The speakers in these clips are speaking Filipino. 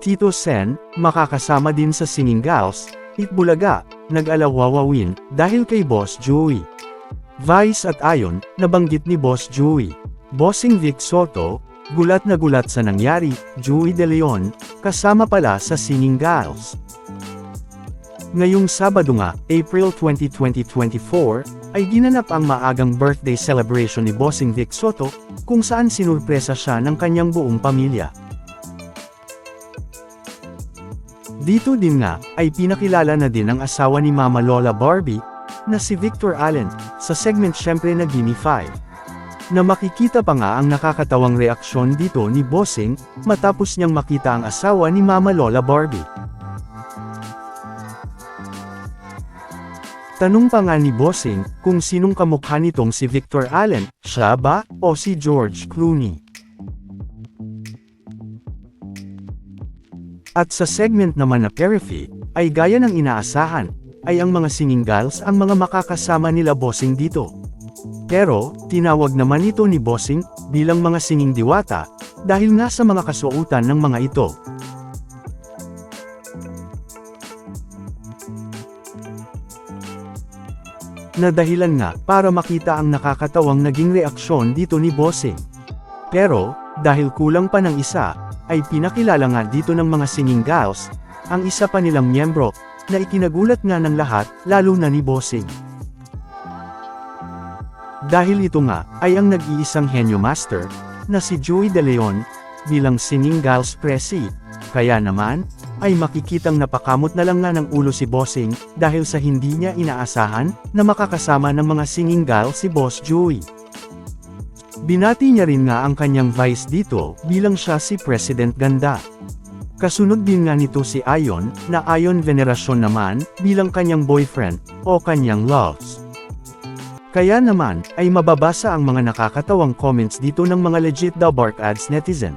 Tito Sen, makakasama din sa Singing Gals, Itbulaga, nag-alawawawin, dahil kay Boss Joey. Vice at Ayon, nabanggit ni Boss Joey. Bossing Vic Soto, gulat na gulat sa nangyari, Joey De Leon, kasama pala sa Singing Gals. Ngayong Sabado nga, April 20, 2024, ay ginanap ang maagang birthday celebration ni Bossing Vic Soto, kung saan sinurpresa siya ng kanyang buong pamilya. Dito din nga, ay pinakilala na din ang asawa ni Mama Lola Barbie, na si Victor Allen, sa segment syempre na Gimme 5. Na makikita pa nga ang nakakatawang reaksyon dito ni Bossing, matapos niyang makita ang asawa ni Mama Lola Barbie. Tanong pa nga ni Bossing, kung sinong kamukha nitong si Victor Allen, siya ba, o si George Clooney? At sa segment naman na Periphy, ay gaya ng inaasahan, ay ang mga singing gals ang mga makakasama nila Bossing dito. Pero, tinawag naman ito ni Bossing, bilang mga singing diwata, dahil nga sa mga kasuotan ng mga ito. Na dahilan nga para makita ang nakakatawang naging reaksyon dito ni Bossing. Pero, dahil kulang pa ng isa, ay pinakilala nga dito ng mga singing gals, ang isa pa nilang miyembro, na ikinagulat nga ng lahat, lalo na ni Bossing. Dahil ito nga, ay ang nag-iisang henyo master, na si Joey De Leon, bilang singing gals presi, kaya naman, ay makikitang napakamot na lang nga ng ulo si Bossing, dahil sa hindi niya inaasahan, na makakasama ng mga singing gals si Boss Joey. Binati niya rin nga ang kanyang vice dito, bilang siya si President Ganda. Kasunod din nga nito si Ayon, na Ayon Venerasyon naman, bilang kanyang boyfriend, o kanyang loves. Kaya naman, ay mababasa ang mga nakakatawang comments dito ng mga legit daw bark ads netizen.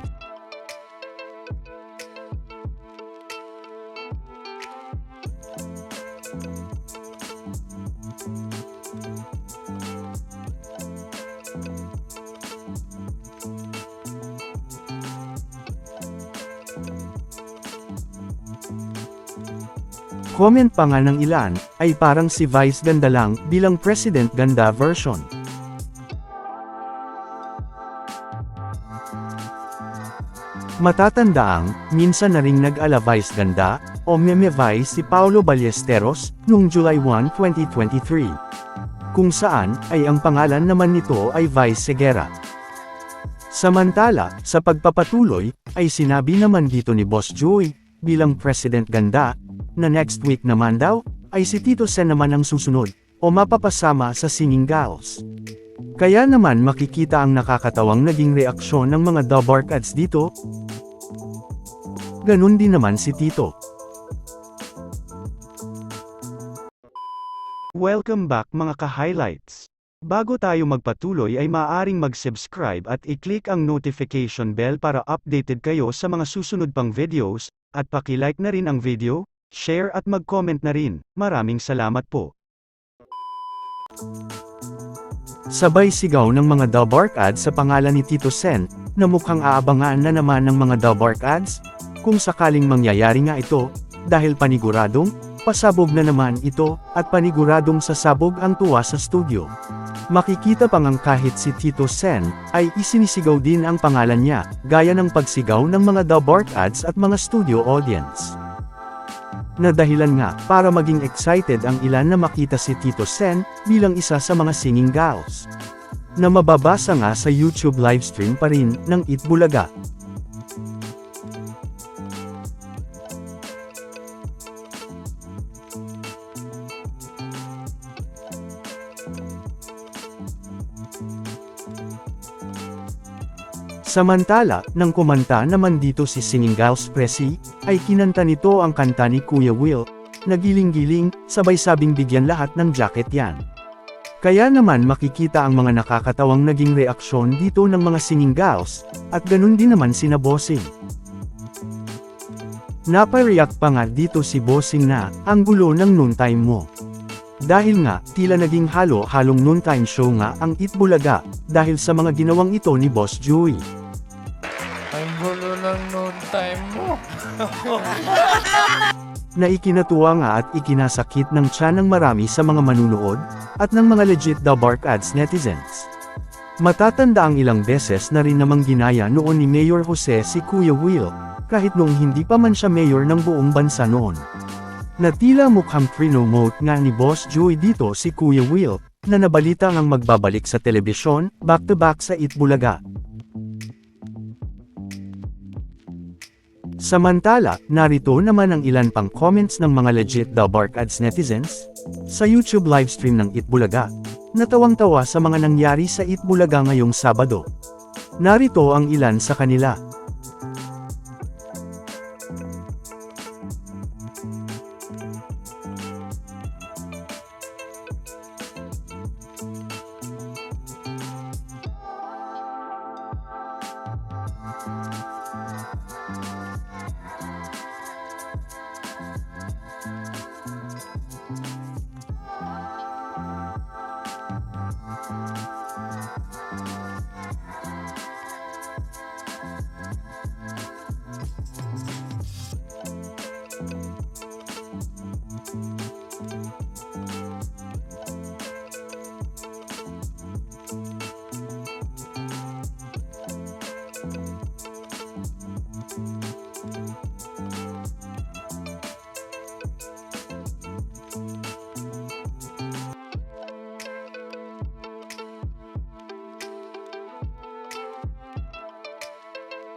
Comment pa nga ng ilan, ay parang si Vice Ganda lang, bilang President Ganda version. Matatandaang, minsan na ring nag-ala Vice Ganda, o Meme Vice si Paolo Ballesteros, noong July 1, 2023. Kung saan, ay ang pangalan naman nito ay Vice Segera. Samantala, sa pagpapatuloy, ay sinabi naman dito ni Boss Joey, bilang President Ganda, na next week naman daw, ay si Tito Sen naman ang susunod, o mapapasama sa Singing Gals. Kaya naman makikita ang nakakatawang naging reaksyon ng mga Dabark ads dito. Ganun din naman si Tito. Welcome back mga ka-highlights. Bago tayo magpatuloy ay maaaring mag-subscribe at i-click ang notification bell para updated kayo sa mga susunod pang videos, at paki-like na rin ang video, share at mag-comment na rin. Maraming salamat po. Sabay sigaw ng mga Dabark ads sa pangalan ni Tito Sen, na mukhang aabangan na naman ng mga Dabark ads, kung sakaling mangyayari nga ito, dahil paniguradong, pasabog na naman ito, at paniguradong sasabog ang tuwa sa studio. Makikita pang ang kahit si Tito Sen, ay isinisigaw din ang pangalan niya, gaya ng pagsigaw ng mga Dabark ads at mga studio audience. Na dahilan nga, para maging excited ang ilan na makita si Tito Sen, bilang isa sa mga singing gals. Na mababasa nga sa YouTube livestream pa rin, ng Itbulaga. Samantala, nang kumanta naman dito si Singing Gals Presi, ay kinanta nito ang kanta ni Kuya Will, nagiling-giling, sabay sabing bigyan lahat ng jacket yan. Kaya naman makikita ang mga nakakatawang naging reaksyon dito ng mga singing gals, at ganun din naman sina Bossing. Napareact pa nga dito si Bossing na, ang gulo ng noontime mo. Dahil nga, tila naging halo-halong noontime show nga ang Itbulaga, dahil sa mga ginawang ito ni Boss Joey. Ang gulo ng noon time mo. na ikinatuwa nga at ikinasakit ng tiyan ng marami sa mga manunood, at ng mga legit The Bark Ads netizens. Matatanda ang ilang beses na rin namang ginaya noon ni Mayor Jose si Kuya Will, kahit noong hindi pa man siya mayor ng buong bansa noon. Na tila mukhang prinomote nga ni Boss Joey dito si Kuya Will, na nabalita ngang magbabalik sa telebisyon, back-to-back sa Itbulaga. Samantala, narito naman ang ilan pang comments ng mga legit The Bark Ads netizens, sa YouTube livestream ng Itbulaga. Natawang-tawa sa mga nangyari sa Itbulaga ngayong Sabado. Narito ang ilan sa kanila.